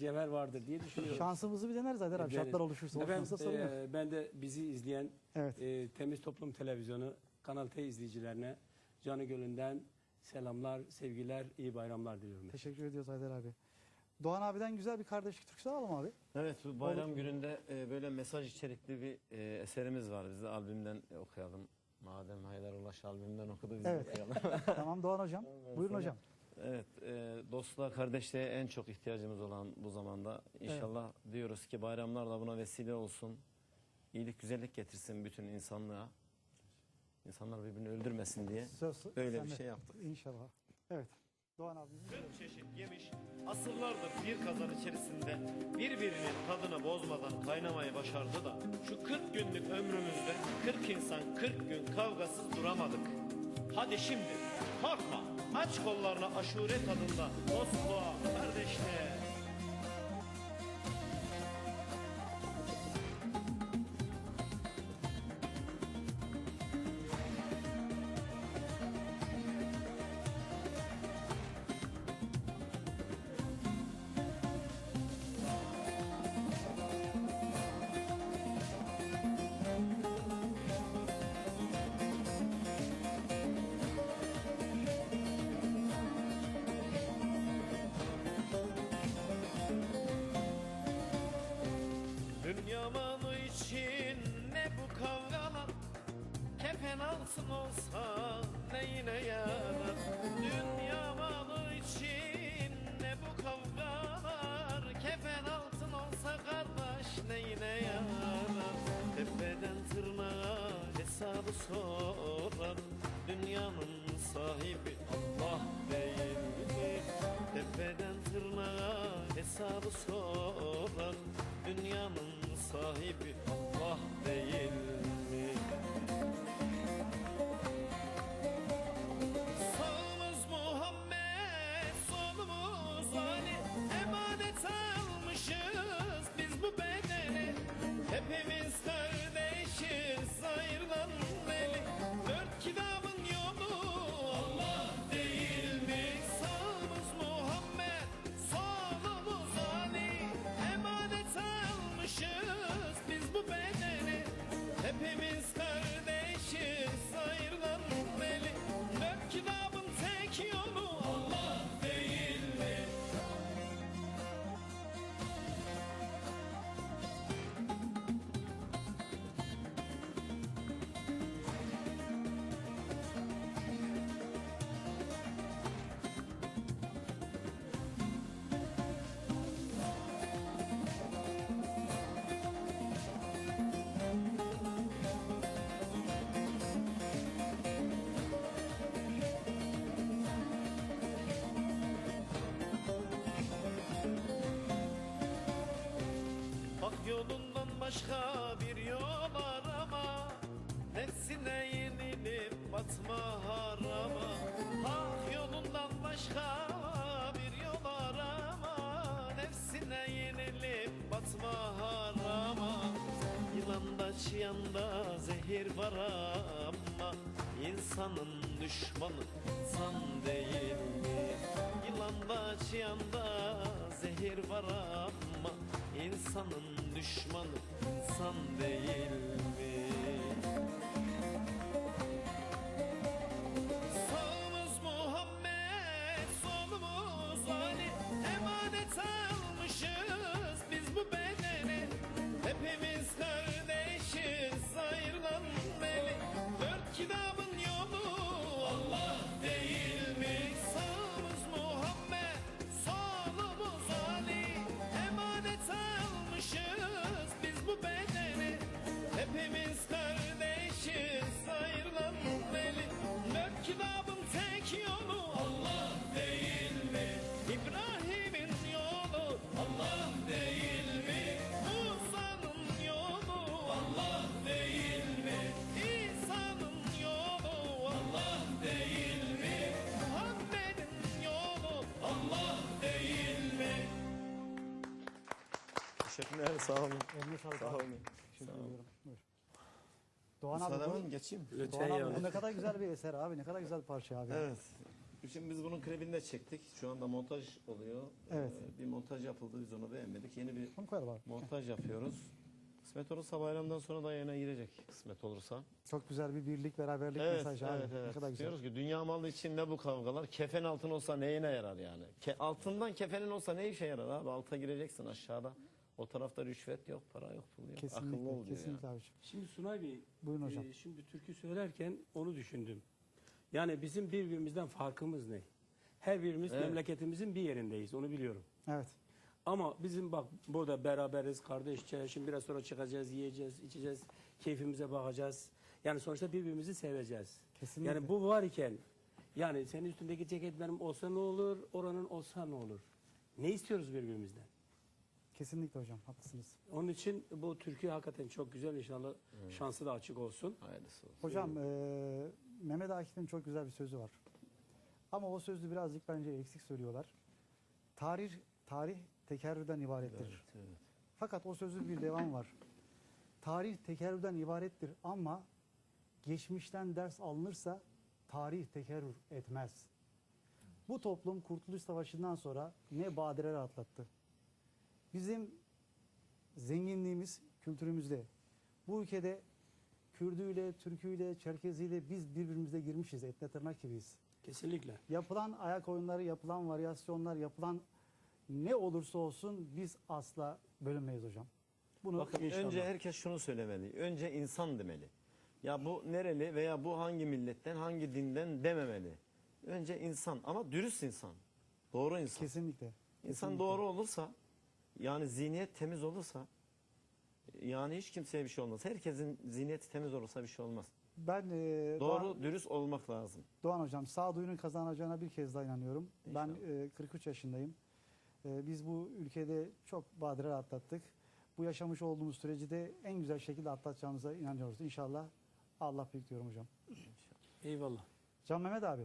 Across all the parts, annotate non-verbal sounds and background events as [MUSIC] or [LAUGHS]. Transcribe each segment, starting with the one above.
cevher vardır diye düşünüyorum. Şansımızı bir deneriz Haydar abi. Şartlar oluşursa Efendim, oluşmazsa sorun yok. e, ben de bizi izleyen Evet. e, Temiz Toplum Televizyonu Kanal T izleyicilerine canı gönülden selamlar, sevgiler, iyi bayramlar diliyorum. Teşekkür ediyoruz Haydar abi. Doğan abiden güzel bir kardeşlik türküsü alalım abi. Evet bu bayram gününde e, böyle mesaj içerikli bir e, eserimiz var. Biz de albümden e, okuyalım. Madem Haydar Ulaş albümden okudu biz de Evet. okuyalım. [LAUGHS] tamam Doğan hocam. Buyurun hocam. Evet e, dostluğa kardeşliğe en çok ihtiyacımız olan bu zamanda inşallah diyoruz ki bayramlar da buna vesile olsun. İyilik güzellik getirsin bütün insanlığa. İnsanlar birbirini öldürmesin diye. Söz, Öyle sende. bir şey yaptık. İnşallah. Evet. Doğan abi. Kırk çeşit yemiş asırlardır bir kazan içerisinde birbirinin tadını bozmadan kaynamayı başardı da şu 40 günlük ömrümüzde 40 insan 40 gün kavgasız duramadık. Hadi şimdi korkma aç kollarını aşure tadında dostluğa kardeşliğe. Sorar Dünyanın sahibi Allah değil mi? Tepeden tırnağa hesabı sorar Dünyanın sahibi Allah değil mi? Yolundan başka bir yol arama. Nefsine yenilip batma harama. Hak yolundan başka bir yol arama. Nefsine yenilip batma harama. Yılanda çıyanda zehir var ama insanın düşmanı insan değil mi? Yılanda çıyanda zehir var ama insanın düşmanı insan değil mi? Teşekkürler sağ olun. Eline sağlık Sağ abi. olun. Teşekkür ediyorum. Buyur. Doğan abi, Müsaade bu, geçeyim. Doğan Lütfen abi yavrum. bu ne kadar güzel bir eser abi. Ne kadar güzel bir parça abi. Evet. Şimdi biz bunun klibini de çektik. Şu anda montaj oluyor. Evet. Ee, bir montaj yapıldı. Biz onu beğenmedik. Yeni bir abi. montaj yapıyoruz. Kısmet olursa bayramdan sonra da yayına girecek. Kısmet olursa. Çok güzel bir birlik, beraberlik Evet, mesajı abi. evet, Ne evet. kadar güzel. Diyoruz ki dünya malı için ne bu kavgalar? Kefen altın olsa neyine yarar yani? Ke- altından kefenin olsa ne işe yarar abi? Alta gireceksin aşağıda. O tarafta rüşvet yok, para yok, pul yok. Akıllı Kesinlikle, ol diyor kesinlikle ya. abiciğim. Şimdi Sunay Bey, Buyurun hocam. e, şimdi türkü söylerken onu düşündüm. Yani bizim birbirimizden farkımız ne? Her birimiz Evet. memleketimizin bir yerindeyiz, onu biliyorum. Evet. Ama bizim bak burada beraberiz kardeşçe. Şimdi biraz sonra çıkacağız, yiyeceğiz, içeceğiz, keyfimize bakacağız. Yani sonuçta birbirimizi seveceğiz. Kesinlikle. Yani bu var iken yani senin üstündeki ceket benim olsa ne olur, oranın olsa ne olur? Ne istiyoruz birbirimizden? Kesinlikle hocam haklısınız. Onun için bu türkü hakikaten çok güzel inşallah şansı da açık olsun. Hayırlısı olsun. Hocam eee Mehmet Akif'in çok güzel bir sözü var. Ama o sözü birazcık bence eksik söylüyorlar. Tarih tarih tekerrürden ibarettir. Evet, evet. Fakat o sözün bir devam var. Tarih tekerrürden ibarettir ama geçmişten ders alınırsa tarih tekerrür etmez. Bu toplum Kurtuluş Savaşı'ndan sonra ne badireler atlattı. Bizim zenginliğimiz kültürümüzde. Bu ülkede Kürdüyle, Türküyle, Çerkeziyle biz birbirimize girmişiz. Etle tırnak gibiyiz. Kesinlikle. Yapılan ayak oyunları, yapılan varyasyonlar, yapılan ne olursa olsun biz asla bölünmeyiz hocam. Bunu Bakın İnşallah. önce herkes şunu söylemeli. Önce insan demeli. Ya bu nereli veya bu hangi milletten, hangi dinden dememeli. Önce insan ama dürüst insan. Doğru insan. kesinlikle. İnsan kesinlikle. doğru olursa, yani zihniyet temiz olursa, yani hiç kimseye bir şey olmaz. Herkesin zihniyeti temiz olursa bir şey olmaz. Ben e, Doğru, Doğan, dürüst olmak lazım. Doğan hocam sağduyunun kazanacağına bir kez daha inanıyorum. Ben İnşallah. e, 43 yaşındayım. E, biz bu ülkede çok badireler atlattık. Bu yaşamış olduğumuz süreci de en güzel şekilde atlatacağımıza inanıyoruz. İnşallah Allah büyük diyorum hocam. Eyvallah. Can Mehmet abi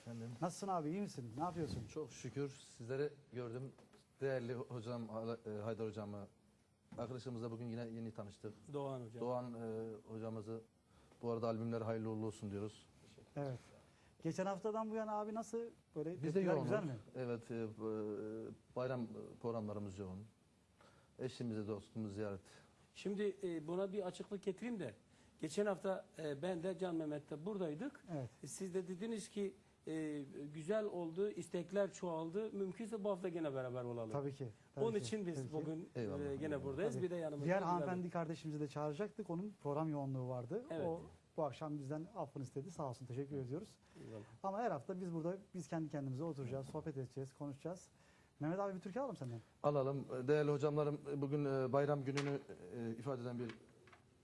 Efendim, nasılsın abi iyi misin? Ne yapıyorsun? çok şükür sizleri gördüm. Değerli hocam e, Haydar hocamı, arkadaşımızla bugün yine yeni tanıştık. Doğan hocam. Doğan e, hocamızı bu arada albümler hayırlı uğurlu olsun diyoruz. Evet. Geçen haftadan bu yana abi nasıl böyle Biz de yoğunuz. güzel mi? Evet, e, e, bayram programlarımız yoğun. Eşimizi, dostumuzu ziyaret. Şimdi e, buna bir açıklık getireyim de. Geçen hafta e, ben de Can Mehmet'te buradaydık. Evet. Siz de dediniz ki e, güzel oldu, istekler çoğaldı. Mümkünse bu hafta gene beraber olalım. Tabii ki. tabii Onun ki, için biz tabii ki. bugün e, Eyvallah. gene buradayız. Tabii. Bir de yanımızda. Diğer bir- hanımefendi kardeşimizi de çağıracaktık. Onun program yoğunluğu vardı. Evet. O bu akşam bizden affını istedi. Sağ olsun teşekkür ediyoruz. Eyvallah. Ama her hafta biz burada biz kendi kendimize oturacağız, sohbet edeceğiz, konuşacağız. Mehmet abi bir türkü alalım senden. Alalım. Değerli hocamlarım bugün e, bayram gününü e, ifade eden bir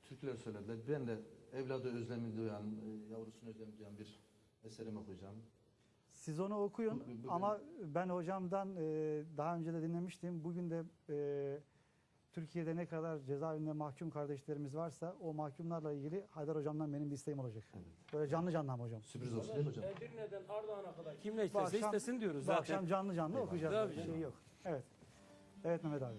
türküler söylediler. Ben de evladı özlemi duyan, e, yavrusunu özlemi duyan bir eserimi okuyacağım. Siz onu okuyun bugün... ama ben hocamdan e, daha önce de dinlemiştim. Bugün de e, Türkiye'de ne kadar cezaevinde mahkum kardeşlerimiz varsa o mahkumlarla ilgili Haydar hocamdan benim bir isteğim olacak. Evet. Böyle canlı canlı ama hocam. Sürpriz olsun değil mi hocam? Edirne'den Ardahan'a kadar kim ne isterse akşam, istesin diyoruz zaten. Bu akşam canlı canlı Eyvallah. okuyacağız. Tabii şey yok. Evet. Evet Mehmet abi.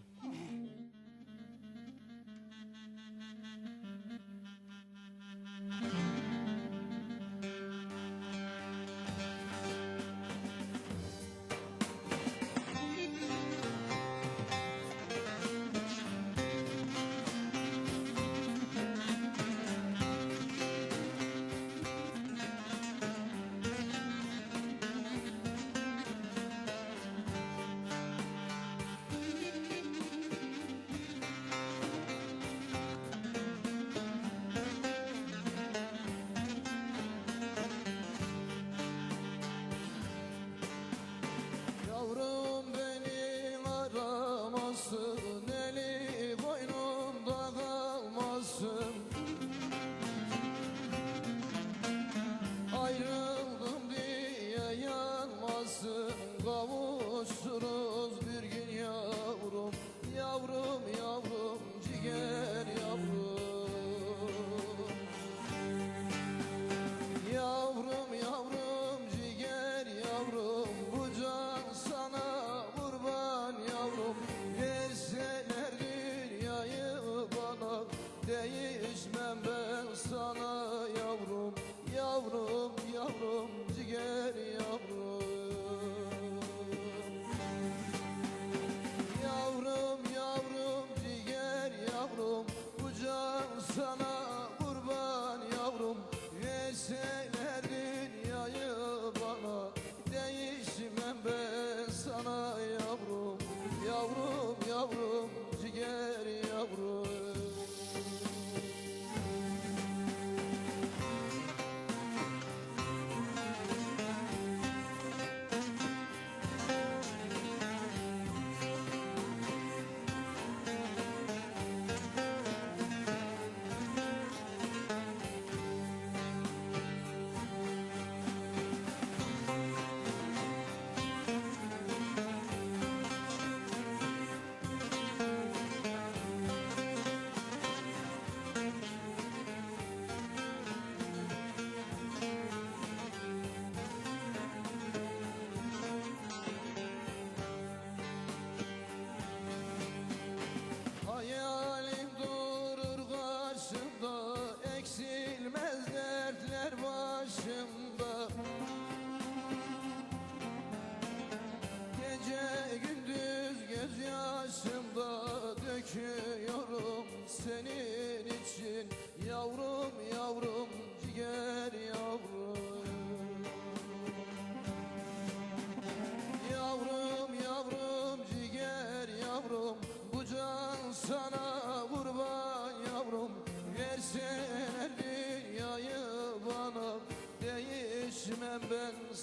Yavrum yavrum ciğerim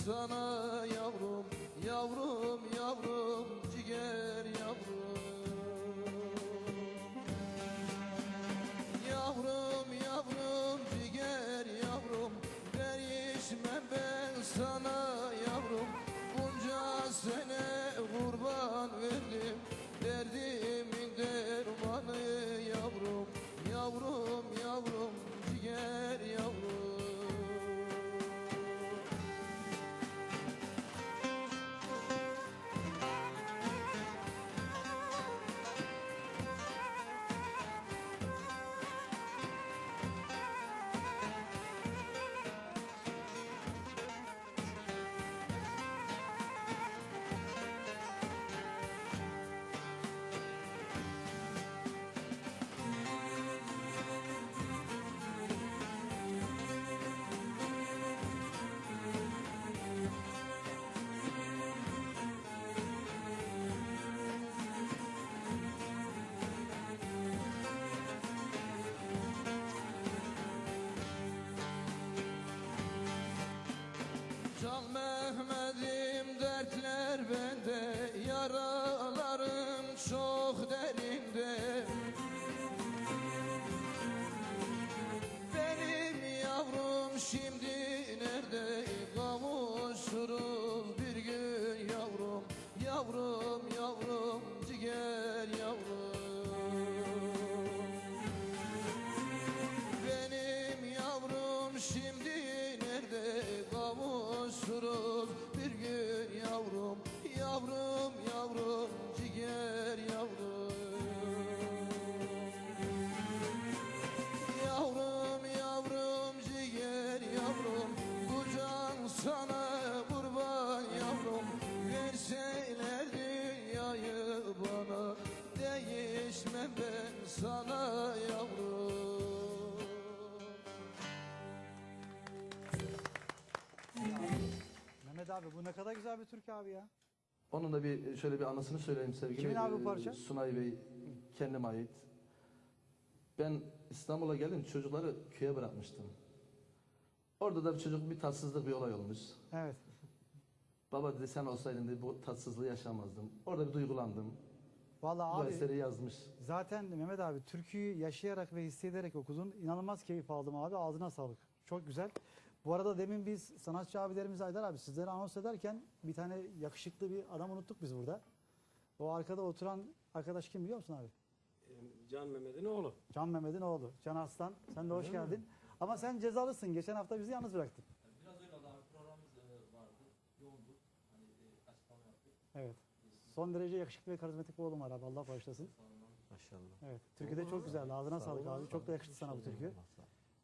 ben bir türkü abi ya. Onun da bir şöyle bir anısını söyleyeyim sevgili. Kimin abi bu e, parça? Sunay Bey kendime ait. Ben İstanbul'a geldim çocukları köye bırakmıştım. Orada da bir çocuk bir tatsızlık bir olay olmuş. Evet. Baba dedi sen olsaydın dedi, bu tatsızlığı yaşamazdım. Orada bir duygulandım. Vallahi Bu abi eseri yazmış. zaten Mehmet abi türküyü yaşayarak ve hissederek okudun. İnanılmaz keyif aldım abi. Ağzına sağlık. Çok güzel. Bu arada demin biz sanatçı abilerimiz Aydar abi sizleri anons ederken bir tane yakışıklı bir adam unuttuk biz burada. O arkada oturan arkadaş kim biliyor musun abi? Can Mehmet'in oğlu. Can Mehmet'in oğlu. Can Aslan. Sen de hoş geldin. Ama sen cezalısın. Geçen hafta bizi yalnız bıraktın. Biraz öyle oldu abi programımız e, vardı. Yoğunduk. Hani e, açıklama yaptık. Evet. Son derece yakışıklı ve karizmatik bir oğlum var abi. Allah bağışlasın. Maşallah. Evet. Türkü de çok güzeldi. Ağzına sağlık abi. Çok da yakıştı sana bu türkü.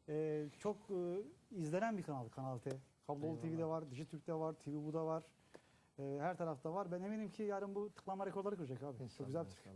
Ee, çok e, izlenen bir kanal Kanal T. Kablolu TV'de var, Dijitürk'te var, TV Bu'da var. Ee, her tarafta var. Ben eminim ki yarın bu tıklama rekorları kıracak abi. çok güzel bir türkü.